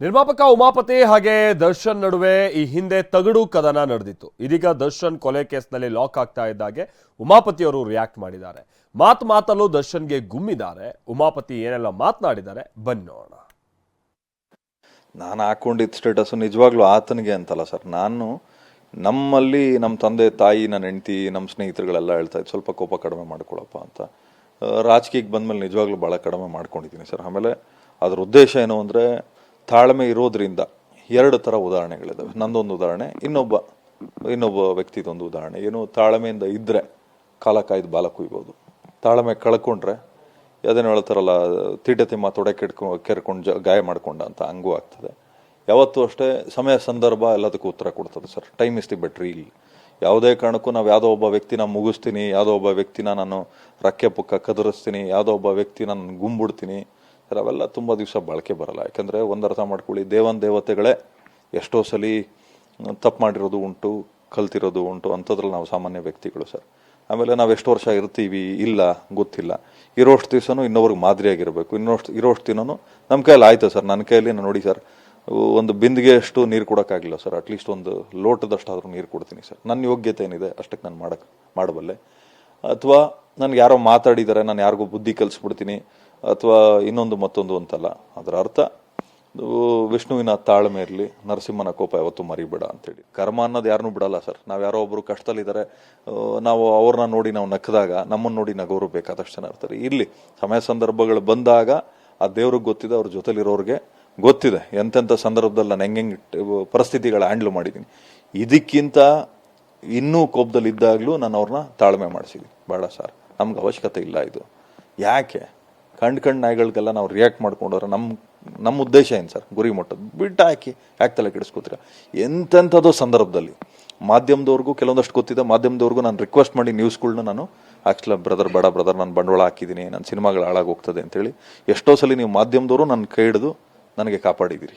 ನಿರ್ಮಾಪಕ ಉಮಾಪತಿ ಹಾಗೆ ದರ್ಶನ್ ನಡುವೆ ಈ ಹಿಂದೆ ತಗಡು ಕದನ ನಡೆದಿತ್ತು. ಇದೀಗ ದರ್ಶನ್ ಕೊಲೆ ಕೇಸ್ನಲ್ಲಿ ಲಾಕ್ ಆಗ್ತಾ ಇದ್ದಾಗೆ ಉಮಾಪತಿ ಅವರು ರಿಯಾಕ್ಟ್ ಮಾಡಿದ್ದಾರೆ. ಮಾತು ಮಾತಲ್ಲೂ ದರ್ಶನ್ಗೆ ಗುಮ್ಮಿದ್ದಾರೆ. ಉಮಾಪತಿ ಏನೆಲ್ಲ ಮಾತನಾಡಿದ್ದಾರೆ? ಬನ್ನಿ ನೋಡೋಣ. ನಾನು ಹಾಕೊಂಡಿದ್ದ ಸ್ಟೇಟಸ್ ನಿಜವಾಗ್ಲೂ ಆತನಿಗೆ ಅಂತಲ್ಲ ಸರ್. ನಾನು ನಮ್ಮಲ್ಲಿ ನಮ್ಮ ತಂದೆ, ತಾಯಿ, ನನ್ನ ಹೆಂಡತಿ, ನಮ್ಮ ಸ್ನೇಹಿತರುಗಳೆಲ್ಲ ಹೇಳ್ತಾ ಇದ್ದು ಸ್ವಲ್ಪ ಕೋಪ ಕಡಿಮೆ ಮಾಡ್ಕೊಳಪ್ಪ ಅಂತ. ರಾಜಕೀಯಕ್ಕೆ ಬಂದ್ಮೇಲೆ ನಿಜವಾಗ್ಲೂ ಭಾಳ ಕಡಿಮೆ ಮಾಡ್ಕೊಂಡಿದ್ದೀನಿ ಸರ್. ಆಮೇಲೆ ಅದ್ರ ಉದ್ದೇಶ ಏನು ಅಂದರೆ ತಾಳ್ಮೆ ಇರೋದ್ರಿಂದ ಎರಡು ಥರ ಉದಾಹರಣೆಗಳಿದ್ದಾವೆ ನಂದೊಂದು ಉದಾಹರಣೆ, ಇನ್ನೊಬ್ಬ ಇನ್ನೊಬ್ಬ ವ್ಯಕ್ತಿದೊಂದು ಉದಾಹರಣೆ. ಏನು ತಾಳ್ಮೆಯಿಂದ ಇದ್ದರೆ ಕಾಲ ಕಾಯ್ದು ಬಾಲ ಕುಯ್ಬೋದು. ತಾಳ್ಮೆ ಕಳ್ಕೊಂಡ್ರೆ ಅದೇನು ಹೇಳ್ತಾರಲ್ಲ ತೀಟೆ ತಿಮ್ಮ ತೊಡೆ ಕೆಡ್ಕೊ, ಕೆರ್ಕೊಂಡು ಜ, ಗಾಯ ಮಾಡ್ಕೊಂಡ ಅಂತ ಹಂಗೂ ಆಗ್ತದೆ. ಯಾವತ್ತೂ ಅಷ್ಟೇ ಸಮಯ, ಸಂದರ್ಭ ಎಲ್ಲದಕ್ಕೂ ಉತ್ತರ ಕೊಡ್ತದೆ sir. Time is the battery ಇಲ್ಲಿ ಯಾವುದೇ ಕಾರಣಕ್ಕೂ ನಾವು ಯಾವುದೋ ಒಬ್ಬ ವ್ಯಕ್ತಿನ ಮುಗಿಸ್ತೀನಿ, ಯಾವುದೋ ಒಬ್ಬ ವ್ಯಕ್ತಿನ ನಾನು ರಕ್ಕೆ ಪುಕ್ಕ ಕದರಿಸ್ತೀನಿ, ಯಾವುದೋ ಒಬ್ಬ ವ್ಯಕ್ತಿನ ನಾನು ಗುಂಬಿಡ್ತೀನಿ. ಸರ್ ಅವೆಲ್ಲ ತುಂಬ ದಿವಸ ಬಾಳಿಕೆ ಬರಲ್ಲ. ಯಾಕಂದರೆ ಒಂದು ಅರ್ಥ ಮಾಡ್ಕೊಳ್ಳಿ, ದೇವನ್ ದೇವತೆಗಳೇ ಎಷ್ಟೋ ಸಲ ತಪ್ಪು ಮಾಡಿರೋದು ಉಂಟು, ಕಲ್ತಿರೋದು ಉಂಟು, ಅಂಥದ್ರಲ್ಲಿ ನಾವು ಸಾಮಾನ್ಯ ವ್ಯಕ್ತಿಗಳು ಸರ್. ಆಮೇಲೆ ನಾವು ಎಷ್ಟು ವರ್ಷ ಇರ್ತೀವಿ, ಇಲ್ಲ, ಗೊತ್ತಿಲ್ಲ. ಇರೋಷ್ಟು ದಿವಸನೂ ಇನ್ನೊಬ್ರಿಗೆ ಮಾದರಿಯಾಗಿರಬೇಕು ಇನ್ನೊಷ್ಟು ಇರೋಷ್ಟು ದಿನವೂ ನಮ್ಮ ಕೈಯಲ್ಲಿ ಆಯಿತು ಸರ್. ನನ್ನ ಕೈಯಲ್ಲಿ ನೋಡಿ ಸರ್, ಒಂದು ಬಿಂದಿಗೆ ಅಷ್ಟು ನೀರು ಕೊಡೋಕ್ಕಾಗಿಲ್ಲ ಸರ್. ಅಟ್ಲೀಸ್ಟ್ ಒಂದು ಲೋಟದಷ್ಟಾದರೂ ನೀರು ಕೊಡ್ತೀನಿ ಸರ್. ನನ್ನ ಯೋಗ್ಯತೆ ಏನಿದೆ ಅಷ್ಟಕ್ಕೆ ನಾನು ಮಾಡಕ್ಕೆ ಮಾಡಬಲ್ಲೆ. ಅಥವಾ ನನಗೆ ಯಾರೋ ಮಾತಾಡಿದ್ದಾರೆ ನಾನು ಯಾರಿಗೂ ಬುದ್ಧಿ ಕಲಿಸ್ಬಿಡ್ತೀನಿ ಅಥವಾ ಇನ್ನೊಂದು ಮತ್ತೊಂದು ಅಂತಲ್ಲ, ಅದರ ಅರ್ಥ ವಿಷ್ಣುವಿನ ತಾಳ್ಮೆ ಇರಲಿ, ನರಸಿಂಹನ ಕೋಪ ಯಾವತ್ತೂ ಮರಿಬೇಡ ಅಂತೇಳಿ. ಕರ್ಮ ಅನ್ನೋದು ಯಾರನ್ನು ಬಿಡಲ್ಲ ಸರ್. ನಾವು ಯಾರೋ ಒಬ್ಬರು ಕಷ್ಟದಲ್ಲಿದ್ದಾರೆ ನಾವು ಅವ್ರನ್ನ ನೋಡಿ ನಾವು ನಕ್ಕದಾಗ ನಮ್ಮನ್ನು ನೋಡಿ ನಗೋರು ಬೇಕಾದಷ್ಟು ಜನ ಇರ್ತಾರೆ. ಇಲ್ಲಿ ಸಮಯ ಸಂದರ್ಭಗಳು ಬಂದಾಗ ಆ ದೇವ್ರಿಗೆ ಗೊತ್ತಿದೆ, ಅವ್ರ ಜೊತೆಲಿರೋರಿಗೆ ಗೊತ್ತಿದೆ. ಎಂತೆಂಥ ಸಂದರ್ಭದಲ್ಲಿ ನಾನು ಹೆಂಗೆ ಪರಿಸ್ಥಿತಿಗಳ ಹ್ಯಾಂಡ್ಲ್ ಮಾಡಿದ್ದೀನಿ ಇದಕ್ಕಿಂತ ಇನ್ನೂ ಕೋಪದಲ್ಲಿ ಇದ್ದಾಗಲೂ ನಾನು ಅವ್ರನ್ನ ತಾಳ್ಮೆ ಮಾಡಿಸಿದ್ದೀನಿ ಬೇಡ ಸರ್, ನಮ್ಗೆ ಅವಶ್ಯಕತೆ ಇಲ್ಲ ಇದು. ಯಾಕೆ? ಕಂಡು ಕಂಡು ನಾಯಿಗಳಿಗೆಲ್ಲ ನಾವು ರಿಯಾಕ್ಟ್ ಮಾಡ್ಕೊಂಡವ್ರೆ ನಮ್ಮ ನಮ್ಮ ಉದ್ದೇಶ ಏನು ಸರ್? ಗುರಿ ಮುಟ್ಟೋದು. ಬಿಟ್ಟು ಹಾಕಿ, ಯಾಕೆ ತಲೆ ಕೆಡಿಸ್ಕೋತೀರ? ಎಂತೆಂಥದ್ದು ಸಂದರ್ಭದಲ್ಲಿ ಮಾಧ್ಯಮದವ್ರಿಗೂ ಕೆಲವೊಂದಷ್ಟು ಗೊತ್ತಿದೆ. ಮಾಧ್ಯಮದವ್ರಿಗೂ ನಾನು ರಿಕ್ವೆಸ್ಟ್ ಮಾಡಿ ನ್ಯೂಸ್ಗಳನ್ನ ನಾನು ಆ್ಯಕ್ಚುಲ ಬ್ರದರ್ ಬೇಡ ಬ್ರದರ್ ನಾನು ಬಂಡವಾಳ ಹಾಕಿದ್ದೀನಿ ನನ್ನ ಸಿನಿಮಾಗಳು ಹಾಳಾಗೋಗ್ತದೆ ಅಂತೇಳಿ ಎಷ್ಟೋ ಸಲ ನೀವು ಮಾಧ್ಯಮದವರು ನನ್ನ ಕೈ ಹಿಡಿದು ನನಗೆ ಕಾಪಾಡಿದ್ದೀರಿ.